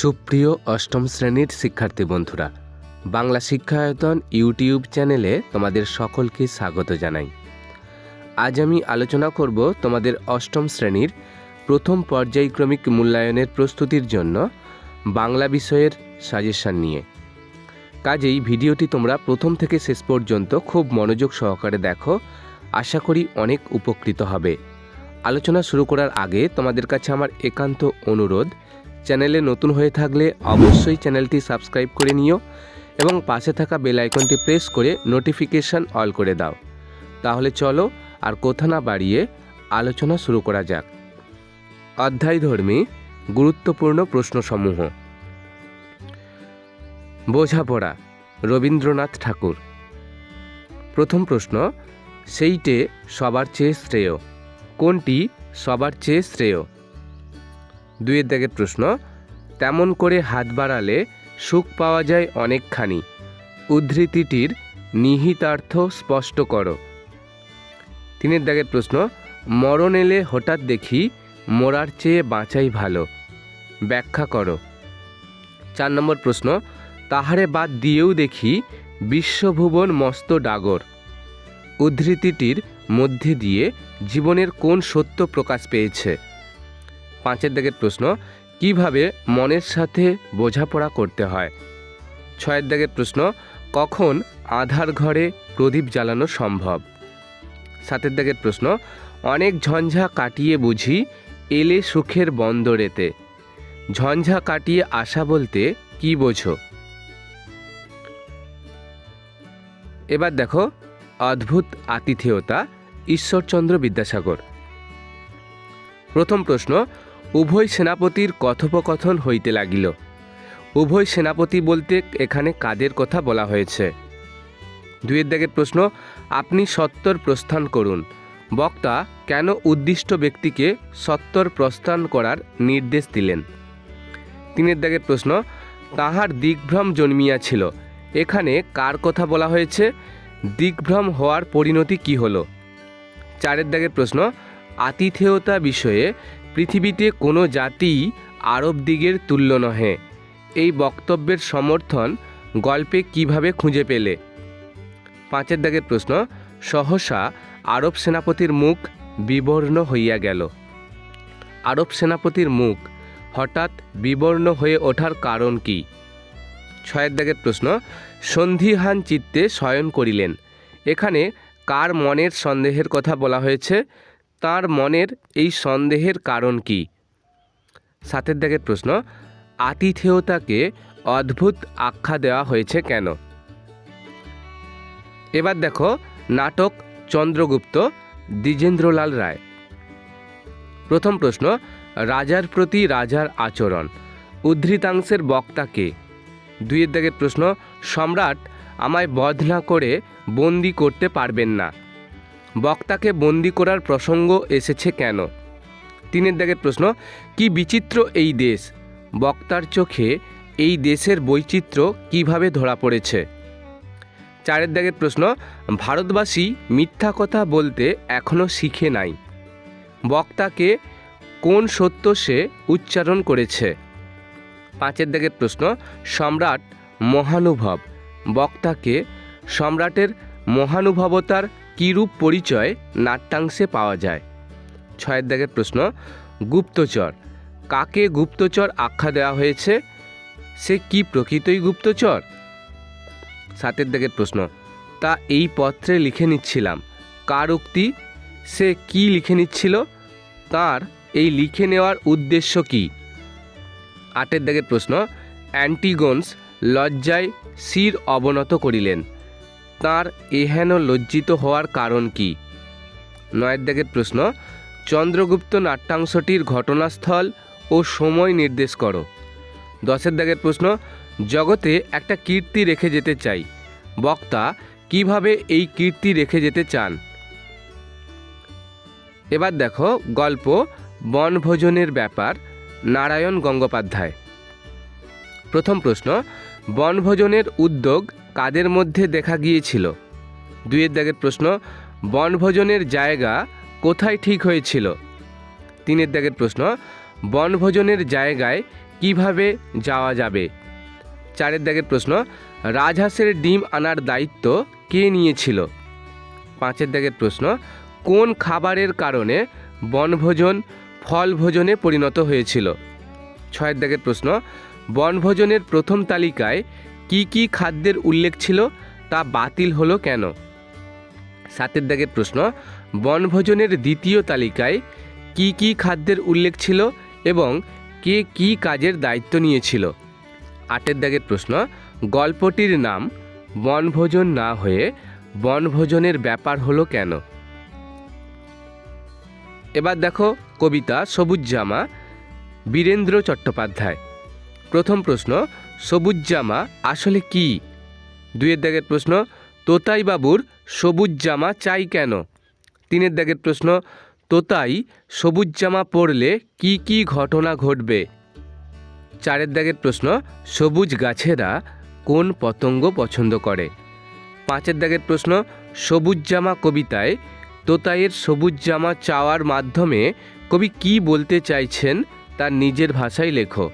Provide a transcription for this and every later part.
সুপ্রিয় অষ্টম শ্রেণির শিক্ষার্থী বন্ধুরা, বাংলা শিক্ষায়তন ইউটিউব চ্যানেলে তোমাদের সকলকে স্বাগত জানাই। আজ আমি আলোচনা করব তোমাদের অষ্টম শ্রেণির প্রথম পর্যায়ক্রমিক মূল্যায়নের প্রস্তুতির জন্য বাংলা বিষয়ের সাজেশন নিয়ে। কাজেই ভিডিওটি তোমরা প্রথম থেকে শেষ পর্যন্ত খুব মনোযোগ সহকারে দেখো, আশা করি অনেক উপকৃত হবে। আলোচনা শুরু করার আগে তোমাদের কাছে আমার একান্ত অনুরোধ চ্যানেলে নতুন হয়ে থাকলে অবশ্যই চ্যানেলটি সাবস্ক্রাইব করে নিও এবং পাশে থাকা বেল আইকনটি প্রেস করে নোটিফিকেশন অল করে দাও। তাহলে চলো আর কথা না বাড়িয়ে আলোচনা শুরু করা যাক। অধ্যায় অধ্যায়ধর্মী গুরুত্বপূর্ণ প্রশ্নসমূহ। বোঝাপড়া, রবীন্দ্রনাথ ঠাকুর। প্রথম প্রশ্ন, সেইটে সবার চেয়ে শ্রেয়। কোনটি সবার চেয়ে শ্রেয়? দুইয়ের দাগের প্রশ্ন, তেমন করে হাত বাড়ালে সুখ পাওয়া যায় অনেকখানি। উদ্ধৃতিটির নিহিতার্থ স্পষ্ট করো। তিনের দাগের প্রশ্ন, মরণ এলে হঠাৎ দেখি মরার চেয়ে বাঁচাই ভালো। ব্যাখ্যা করো। চার নম্বর প্রশ্ন, তাহারে বাদ দিয়েও দেখি বিশ্বভুবন মস্ত ডাগর। উদ্ধৃতিটির মধ্যে দিয়ে জীবনের কোন সত্য প্রকাশ পেয়েছে? পাঁচের দাগের প্রশ্ন, কীভাবে মনের সাথে বোঝাপড়া করতে হয়? ছয়ের দাগের প্রশ্ন, কখন আধার ঘরে প্রদীপ জ্বালানো সম্ভব? সাতের দাগের প্রশ্ন, অনেক ঝঞ্ঝা কাটিয়ে বুঝি এলে সুখের বন্দরেতে। ঝঞ্ঝা কাটিয়ে আসা বলতে কি বোঝো? এবার দেখো, অদ্ভুত আতিথেয়তা, ঈশ্বরচন্দ্র বিদ্যাসাগর। প্রথম প্রশ্ন উভয় সেনাপতির কথোপকথন হইতে লাগিল। উভয় সেনাপতি বলতে এখানে কাদের কথা বলা হয়েছে? দুয়ের দাগের প্রশ্ন, আপনি সত্তর প্রস্থান করুন। বক্তা, কেন উদ্দিষ্ট ব্যক্তিকে সত্তর প্রস্থান করার নির্দেশ দিলেন? তিনের দাগের প্রশ্ন, তাহার দিগ্ভ্রম জন্মিয়াছিল। এখানে কার কথা বলা হয়েছে? দিগ্ভ্রম হওয়ার পরিণতি কি হলো? চারের দাগের প্রশ্ন, আতিথেয়তা বিষয়ে পৃথিবীতে কোনো জাতি আরব দিগের তুল্য নহে। এই বক্তব্যের সমর্থন গল্পে কীভাবে খুঁজে পেলে? পাঁচের দাগের প্রশ্ন, সহসা আরব সেনাপতির মুখ বিবর্ণ হইয়া গেল। আরব সেনাপতির মুখ হঠাৎ বিবর্ণ হয়ে ওঠার কারণ কি? ছয়ের দাগের প্রশ্ন, সন্ধিহান চিত্তে শয়ন করিলেন। এখানে কার মনের সন্দেহের কথা বলা হয়েছে? তার মনের এই সন্দেহের কারণ কি? সাতের দাগের প্রশ্ন, আতিথেয়তাকে অদ্ভুত আখ্যা দেওয়া হয়েছে কেন? এবার দেখো নাটক চন্দ্রগুপ্ত, দ্বিজেন্দ্রলাল রায়। প্রথম প্রশ্ন, রাজার প্রতি রাজার আচরণ, উদ্ধৃতাংশের বক্তাকে দুইয়ের দাগের প্রশ্ন, সম্রাট আমায় বধ না করে বন্দি করতে পারবেন না। বক্তাকে বন্দি করার প্রসঙ্গ এসেছে কেন? তিনের দাগের প্রশ্ন, কি বিচিত্র এই দেশ? বক্তার চোখে এই দেশের বৈচিত্র্য কীভাবে ধরা পড়েছে? চারের দাগের প্রশ্ন, ভারতবাসী মিথ্যা কথা বলতে এখনও শিখে নাই। বক্তাকে কোন সত্য সে উচ্চারণ করেছে? পাঁচের দাগের প্রশ্ন, সম্রাট মহানুভব। বক্তাকে সম্রাটের মহানুভবতার কীরূপ পরিচয় নাট্যাংশে পাওয়া যায়? ছয়ের দাগের প্রশ্ন, গুপ্তচর। কাকে গুপ্তচর আখ্যা দেওয়া হয়েছে? সে কি প্রকৃতই গুপ্তচর? সাতের দাগের প্রশ্ন, তা এই পত্রে লিখে নিচ্ছিলাম। কার উক্তি? সে কি লিখে নিচ্ছিল? তার এই লিখে নেওয়ার উদ্দেশ্য কি? আটের দাগের প্রশ্ন, অ্যান্টিগোনস লজ্জায় শির অবনত করিলেন। তার এহেন লজ্জিত হওয়ার কারণ কি? নয়ের দাগের প্রশ্ন, চন্দ্রগুপ্ত নাট্যাংশটির ঘটনাস্থল ও সময় নির্দেশ করো। দশের দাগের প্রশ্ন, জগতে একটা কীর্তি রেখে যেতে চাই। বক্তা, কীভাবে এই কীর্তি রেখে যেতে চান? এবার দেখো গল্প বনভোজনের ব্যাপার, নারায়ণ গঙ্গোপাধ্যায়। প্রথম প্রশ্ন, বনভোজনের উদ্যোগ কাদের মধ্যে দেখা গিয়েছিল? দুইয়ের দাগের প্রশ্ন, বনভোজনের জায়গা কোথায় ঠিক হয়েছিল? তিনের দাগের প্রশ্ন, বনভোজনের জায়গায় কীভাবে যাওয়া যাবে? চারের দাগের প্রশ্ন, রাজহাঁসের ডিম আনার দায়িত্ব কে নিয়েছিল? পাঁচের দাগের প্রশ্ন, কোন খাবারের কারণে বনভোজন ফলভোজনে পরিণত হয়েছিল? ছয়ের দাগের প্রশ্ন, বনভোজনের প্রথম তালিকায় কি কি খাদ্যের উল্লেখ ছিল তা বাতিল হলো কেন? সাতের দাগের প্রশ্ন, বনভোজনের দ্বিতীয় তালিকায় কি কি খাদ্যের উল্লেখ ছিল এবং কে কি কাজের দায়িত্ব নিয়েছিল? আটের দাগের প্রশ্ন, গল্পটির নাম, বনভোজন না হয়ে বনভোজনের ব্যাপার হলো কেন? এবার দেখো কবিতা সবুজ জামা, বীরেন্দ্র চট্টোপাধ্যায়। প্রথম প্রশ্ন সবুজ জামা আসলে কি? দুইয়ের দাগের প্রশ্ন, তোতাই বাবুর সবুজ জামা চাই কেন? তিনের দাগের প্রশ্ন, তোতাই সবুজ জামা পরলে কি কি ঘটনা ঘটবে? চারের দাগের প্রশ্ন, সবুজ গাছেরা কোন পতঙ্গ পছন্দ করে? পাঁচের দাগের প্রশ্ন সবুজ জামা কবিতায় তোতাইয়ের সবুজ জামা চাওয়ার মাধ্যমে কবি কি বলতে চাইছেন তার নিজের ভাষায় লেখো।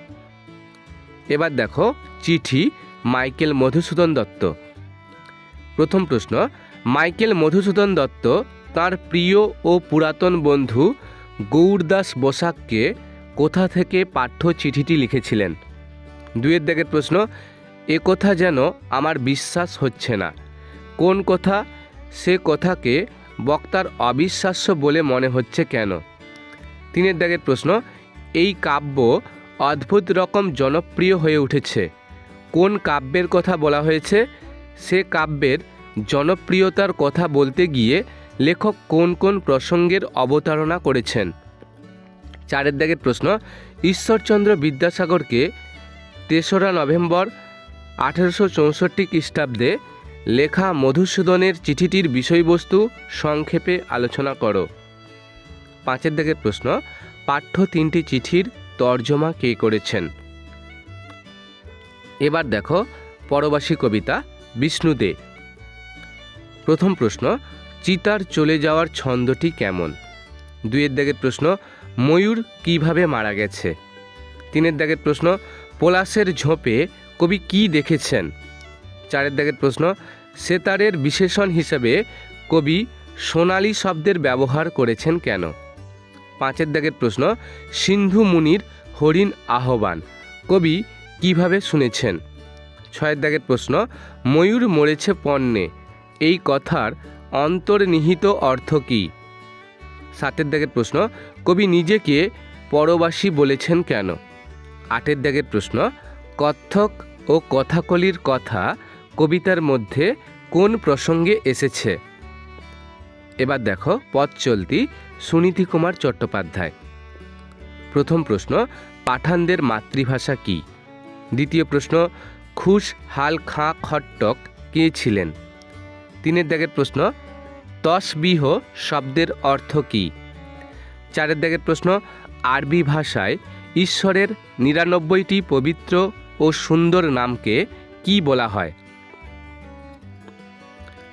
এবার দেখো চিঠি মাইকেল মধুসূদন দত্ত। প্রথম প্রশ্ন, মাইকেল মধুসূদন দত্ত তার প্রিয় ও পুরাতন বন্ধু গৌরদাস বসাককে কোথা থেকে পাঠ্য চিঠিটি লিখেছিলেন? দুয়ের দাগের প্রশ্ন, এ কথা যেন আমার বিশ্বাস হচ্ছে না। কোন কথা, সে কথাকে বক্তার অবিশ্বাস্য বলে মনে হচ্ছে কেন? তিনের দাগের প্রশ্ন, এই কাব্য অদ্ভুত রকম জনপ্রিয় হয়ে উঠেছে। কোন কাব্যের কথা বলা হয়েছে? সে কাব্যের জনপ্রিয়তার কথা বলতে গিয়ে লেখক কোন কোন প্রসঙ্গের অবতারণা করেছেন? চারের দাগের প্রশ্ন, ঈশ্বরচন্দ্র বিদ্যাসাগরকে তেসরা নভেম্বর আঠেরোশো চৌষট্টি খ্রিস্টাব্দে লেখা মধুসূদনের চিঠিটির বিষয়বস্তু সংক্ষেপে আলোচনা করো। পাঁচের দাগের প্রশ্ন, পাঠ্য তিনটি চিঠির তর্জমা কে করেছেন? এবার দেখো পরবাসী কবিতা বিষ্ণু দে প্রথম প্রশ্ন, চিতার চলে যাওয়ার ছন্দটি কেমন? দুইয়ের দাগের প্রশ্ন, ময়ূর কীভাবে মারা গেছে? তিনের দাগের প্রশ্ন, পলাশের ঝোপে কবি কি দেখেছেন? চারের দাগের প্রশ্ন, সেতারের বিশেষণ হিসেবে কবি সোনালি শব্দের ব্যবহার করেছেন কেন? পাঁচের দাগের প্রশ্ন, সিন্ধু মুনির হরিণ আহ্বান। কবি কীভাবে শুনেছেন? ছয়ের দাগের প্রশ্ন, ময়ূর মরেছে পণ্যে, এই কথার অন্তর্নিহিত অর্থ কী? সাতের দাগের প্রশ্ন, কবি নিজেকে পরবাসী বলেছেন কেন? আটের দাগের প্রশ্ন কত্থক ও কথাকলির কথা কবিতার মধ্যে কোন প্রসঙ্গে এসেছে? এবার দেখো, পথ চলতি সুনীতি কুমার চট্টোপাধ্যায়। প্রথম প্রশ্ন, পাঠানদের মাতৃভাষা কি? দ্বিতীয় প্রশ্ন, খুশ হাল খাঁ খট্টক কে ছিলেন? তিনের দাগের প্রশ্ন, তসবিহ শব্দের অর্থ কি? চারের দাগের প্রশ্ন, আরবি ভাষায় ঈশ্বরের নিরানব্বইটি পবিত্র ও সুন্দর নামকে কি বলা হয়?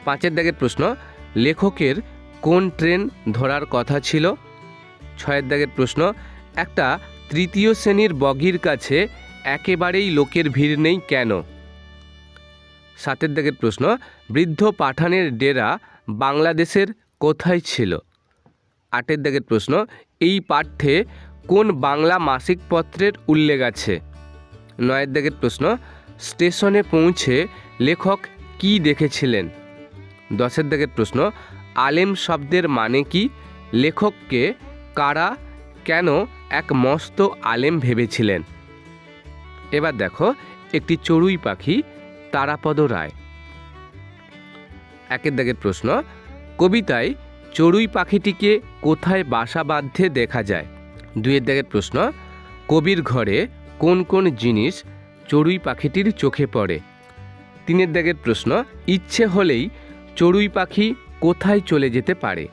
পাঁচের দাগের প্রশ্ন, লেখকের কোন ট্রেন ধরার কথা ছিল? ছয়ের দাগের প্রশ্ন, একটা তৃতীয় শ্রেণির বগির কাছে একেবারেই লোকের ভিড় নেই কেন? সাতের দাগের প্রশ্ন, বৃদ্ধ পাঠানের ডেরা বাংলাদেশের কোথায় ছিল? আটের দাগের প্রশ্ন, এই পাঠ্যে কোন বাংলা মাসিক পত্রের উল্লেখ আছে? নয়ের দাগের প্রশ্ন, স্টেশনে পৌঁছে লেখক কি দেখেছিলেন? দশের দাগের প্রশ্ন আলেম শব্দের মানে কি? লেখককে কারা, কেন এক মস্ত আলেম ভেবেছিলেন? এবার দেখো, একটি চড়ুই পাখি তারাপদ রায়। একের দাগের প্রশ্ন, কবিতায় চড়ুই পাখিটিকে কোথায় বাসা বাঁধতে দেখা যায়? দুয়ের দাগের প্রশ্ন, কবির ঘরে কোন কোন জিনিস চড়ুই পাখিটির চোখে পড়ে? তিনের দাগের প্রশ্ন, ইচ্ছে হলেই চড়ুই পাখি কোথায় চলে যেতে পারে?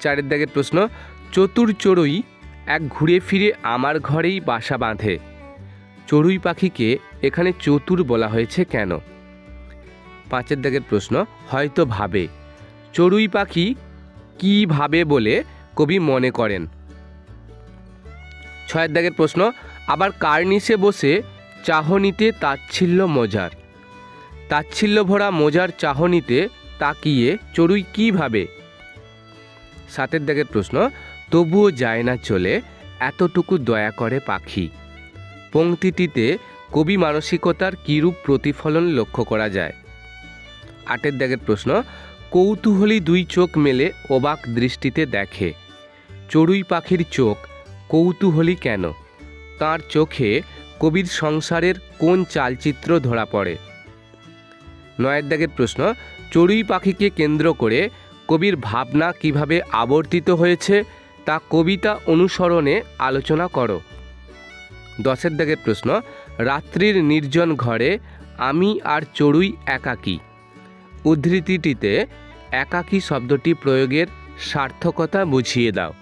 চারের দাগের প্রশ্ন, চতুর চড়ুই এক ঘুরে ফিরে আমার ঘরেই বাসা বাঁধে। চড়ুই পাখিকে এখানে চতুর বলা হয়েছে কেন? পাঁচের দাগের প্রশ্ন, হয়তো ভাবে। চড়ুই পাখি কী ভাবে বলে কবি মনে করেন? ছয়ের দাগের প্রশ্ন, আবার কার্নিসে বসে চাহনিতে তাচ্ছিল্য মজার? তাচ্ছিল্য ভরা মজার চাহনিতে তাকিয়ে চড়ুই কী ভাবে? সাতের দাগের প্রশ্ন, তবুও যায় না চলে এতটুকু দয়া করে পাখি। পংক্তিটিতে কবি মানসিকতার কীরূপ প্রতিফলন লক্ষ্য করা যায়? আটের দাগের প্রশ্ন, কৌতূহলী দুই চোখ মেলে অবাক দৃষ্টিতে দেখে। চড়ুই পাখির চোখ কৌতূহলী কেন? তার চোখে কবির সংসারের কোন চালচিত্র ধরা পড়ে? নয়ের দাগের প্রশ্ন চড়ুই পাখিকে কেন্দ্র করে কবির ভাবনা কীভাবে আবর্তিত হয়েছে তা কবিতা অনুসরণে আলোচনা করো। দশের দাগের প্রশ্ন, রাত্রির নির্জন ঘরে আমি আর চড়ুই একাকী। উদ্ধৃতিটিতে একাকী শব্দটি প্রয়োগের সার্থকতা বুঝিয়ে দাও।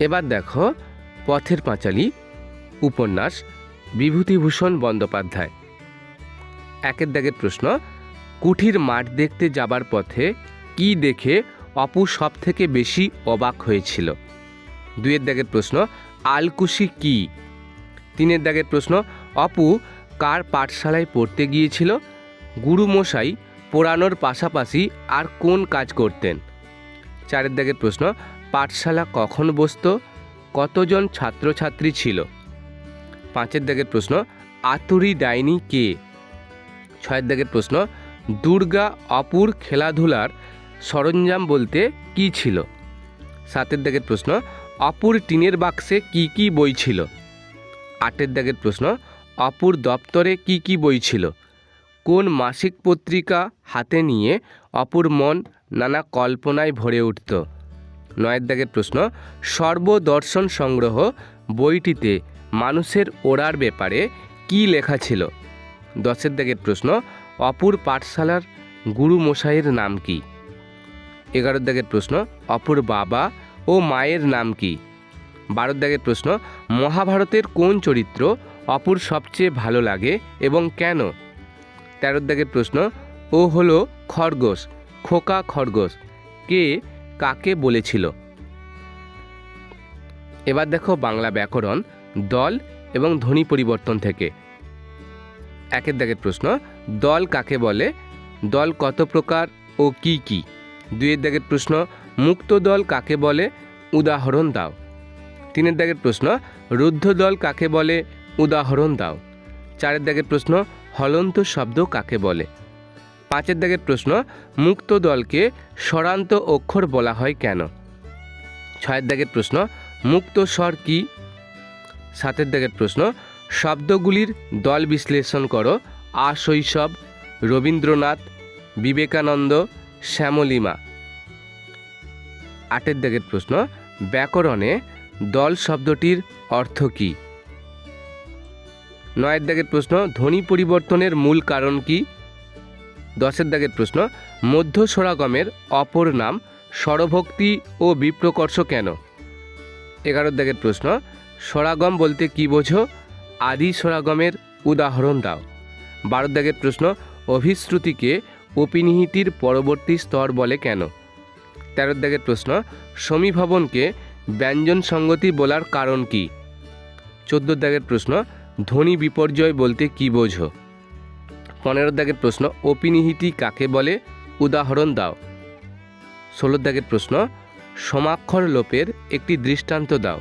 এবার দেখো, পথের পাঁচালী, উপন্যাস, বিভূতিভূষণ বন্দ্যোপাধ্যায়। একের দাগের প্রশ্ন, কুঠির মাঠ দেখতে যাবার পথে কি দেখে অপু সব থেকে বেশি অবাক হয়েছিল? দুয়ের দাগের প্রশ্ন, আলকুশি কি? তিনের দাগের প্রশ্ন, অপু কার পাঠশালায় পড়তে গিয়েছিল? গুরুমশাই পড়ানোর পাশাপাশি আর কোন কাজ করতেন? চারের দাগের প্রশ্ন, পাঠশালা কখন বসতো? কতজন ছাত্রছাত্রী ছিল? পাঁচের দাগের প্রশ্ন, আতুরি ডাইনি কে? ছয়ের দাগের প্রশ্ন, দুর্গা অপুর খেলাধুলার সরঞ্জাম বলতে কি ছিল? সাতের দাগের প্রশ্ন, অপুর টিনের বাক্সে কি কি বই ছিল? আটের দাগের প্রশ্ন, অপুর দপ্তরে কি কি বই ছিল? কোন মাসিক পত্রিকা হাতে নিয়ে অপুর মন নানা কল্পনায় ভরে উঠত? নয়ের দাগের প্রশ্ন, সর্বদর্শন সংগ্রহ বইটিতে মানুষের ওড়ার ব্যাপারে কি লেখা ছিল? দশের দাগের প্রশ্ন, অপুর পাঠশালার গুরু মশাইয়ের নাম কি? এগারো দাগের প্রশ্ন, অপুর বাবা ও মায়ের নাম কি? বারো দাগের প্রশ্ন, মহাভারতের কোন চরিত্র অপুর সবচেয়ে ভালো লাগে এবং কেন? তেরো দাগের প্রশ্ন, ও হলো খরগোশ, খোকা খরগোশ, কে কাকে বলেছিল? এবার দেখো বাংলা ব্যাকরণ, দল এবং ধ্বনি পরিবর্তন থেকে। একের দাগের প্রশ্ন, দল কাকে বলে, দল কত প্রকার ও কি কি? দুইয়ের দাগের প্রশ্ন, মুক্ত দল কাকে বলে, উদাহরণ দাও। তিনের দাগের প্রশ্ন, রুদ্ধ দল কাকে বলে, উদাহরণ দাও। চারের দাগের প্রশ্ন, হলন্ত শব্দ কাকে বলে? পাঁচের দাগের প্রশ্ন, মুক্ত দলকে স্বরান্ত অক্ষর বলা হয় কেন? ছয়ের দাগের প্রশ্ন, মুক্ত স্বর কি? সাতের দাগের প্রশ্ন শব্দগুলির দল বিশ্লেষণ করো। আশৈশব রবীন্দ্রনাথ, বিবেকানন্দ, শ্যামলিমা। আটের দাগের প্রশ্ন, ব্যাকরণে দল শব্দটির অর্থ কী? নয়ের দাগের প্রশ্ন, ধ্বনি পরিবর্তনের মূল কারণ কি? দশের দাগের প্রশ্ন, মধ্য স্বরাগমের অপর নাম স্বরভক্তি ও বিপ্রকর্ষ কেন? এগারোর দাগের প্রশ্ন স্বরাগম বলতে কি বোঝো? আদি স্বরাগমের উদাহরণ দাও। দাগের প্রশ্ন, অভিশ্রুতিকে অপিনিহিতির পরবর্তী স্তর বলে কেন? তেরোর দাগের প্রশ্ন, সমীভবনকে ব্যঞ্জন সঙ্গতি বলার কারণ কি? চোদ্দ দাগের প্রশ্ন, ধ্বনি বিপর্যয় বলতে কি বোঝো? পনেরো দাগের প্রশ্ন অপিনিহিতি কাকে বলে? উদাহরণ দাও। ষোলো দাগের প্রশ্ন, সমাক্ষর লোপের একটি দৃষ্টান্ত দাও।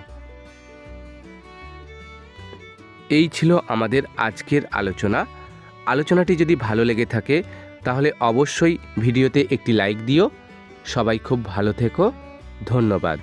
এই ছিল আমাদের আজকের আলোচনা। আলোচনাটি যদি ভালো লেগে থাকে, তাহলে অবশ্যই ভিডিওতে একটি লাইক দিও। সবাই খুব ভালো থেকো। ধন্যবাদ।